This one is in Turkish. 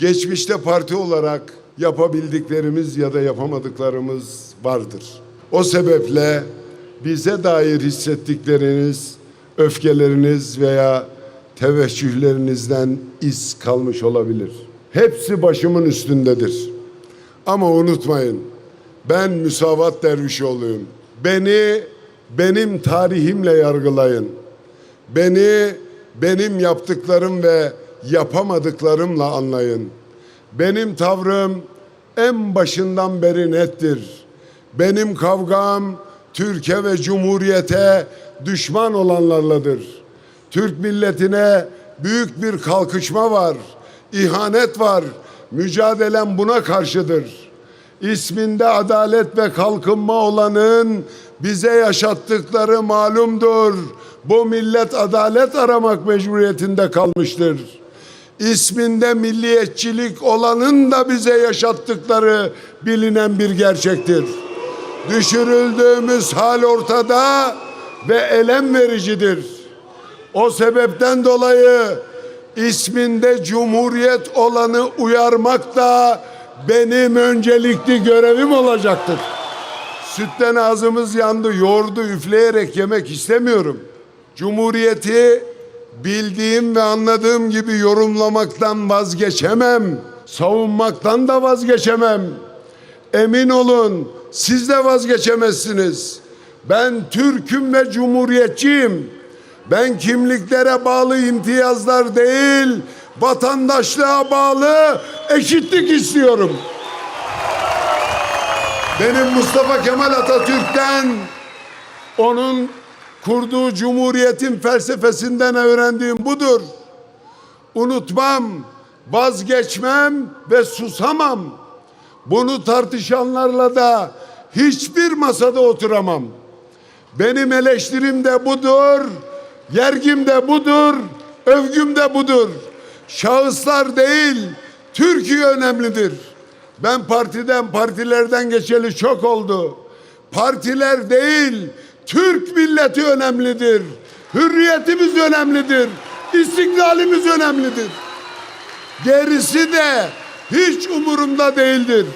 Geçmişte parti olarak yapabildiklerimiz ya da yapamadıklarımız vardır. O sebeple bize dair hissettikleriniz, öfkeleriniz veya teveccühlerinizden iz kalmış olabilir. Hepsi başımın üstündedir. Ama unutmayın, ben müsavat dervişoğluyum. Beni benim tarihimle yargılayın. Beni benim yaptıklarım ve yapamadıklarımla anlayın. Benim tavrım en başından beri nettir. Benim kavgam Türkiye ve Cumhuriyete düşman olanlarladır. Türk milletine büyük bir kalkışma var. İhanet var. Mücadelem buna karşıdır. İsminde adalet ve kalkınma olanın bize yaşattıkları malumdur. Bu millet adalet aramak mecburiyetinde kalmıştır. İsminde milliyetçilik olanın da bize yaşattıkları bilinen bir gerçektir. Düşürüldüğümüz hal ortada ve elem vericidir. O sebepten dolayı isminde cumhuriyet olanı uyarmak da benim öncelikli görevim olacaktır. Sütten ağzımız yandı, yoğurdu üfleyerek yemek istemiyorum. Cumhuriyeti bildiğim ve anladığım gibi yorumlamaktan vazgeçemem. Savunmaktan da vazgeçemem. Emin olun siz de vazgeçemezsiniz. Ben Türk'üm ve Cumhuriyetçiyim. Ben kimliklere bağlı imtiyazlar değil, vatandaşlığa bağlı eşitlik istiyorum. Benim Mustafa Kemal Atatürk'ten onun kurduğu cumhuriyetin felsefesinden öğrendiğim budur. Unutmam, vazgeçmem ve susamam. Bunu tartışanlarla da hiçbir masada oturamam. Benim eleştirim de budur, yergim de budur, övgüm de budur. Şahıslar değil, Türkiye önemlidir. Ben partiden, partilerden geçeli çok oldu. Partiler değil, Türk milleti önemlidir. Hürriyetimiz önemlidir. İstiklalimiz önemlidir. Gerisi de hiç umurumda değildir.